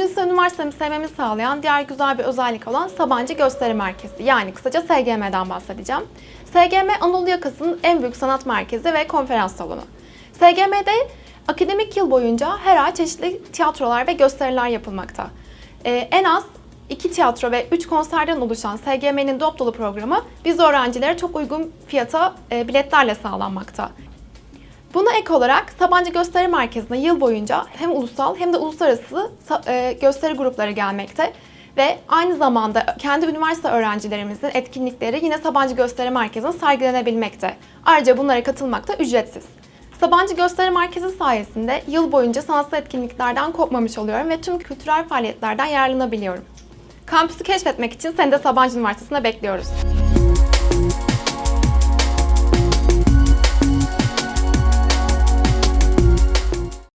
üniversitemi sevmemi sağlayan diğer güzel bir özellik olan Sabancı Gösteri Merkezi yani kısaca SGM'den bahsedeceğim. SGM Anadolu Yakası'nın en büyük sanat merkezi ve konferans salonu. SGM'de akademik yıl boyunca her ay çeşitli tiyatrolar ve gösteriler yapılmakta. Ee, en az iki tiyatro ve üç konserden oluşan SGM'nin dop dolu programı biz öğrencilere çok uygun fiyata e, biletlerle sağlanmakta. Buna ek olarak Sabancı Gösteri Merkezi'ne yıl boyunca hem ulusal hem de uluslararası e, gösteri grupları gelmekte ve aynı zamanda kendi üniversite öğrencilerimizin etkinlikleri yine Sabancı Gösteri Merkezi'nde sergilenebilmekte. Ayrıca bunlara katılmak da ücretsiz. Sabancı Gösteri Merkezi sayesinde yıl boyunca sanatsal etkinliklerden kopmamış oluyorum ve tüm kültürel faaliyetlerden yararlanabiliyorum. Kampüsü keşfetmek için seni de Sabancı Üniversitesi'nde bekliyoruz.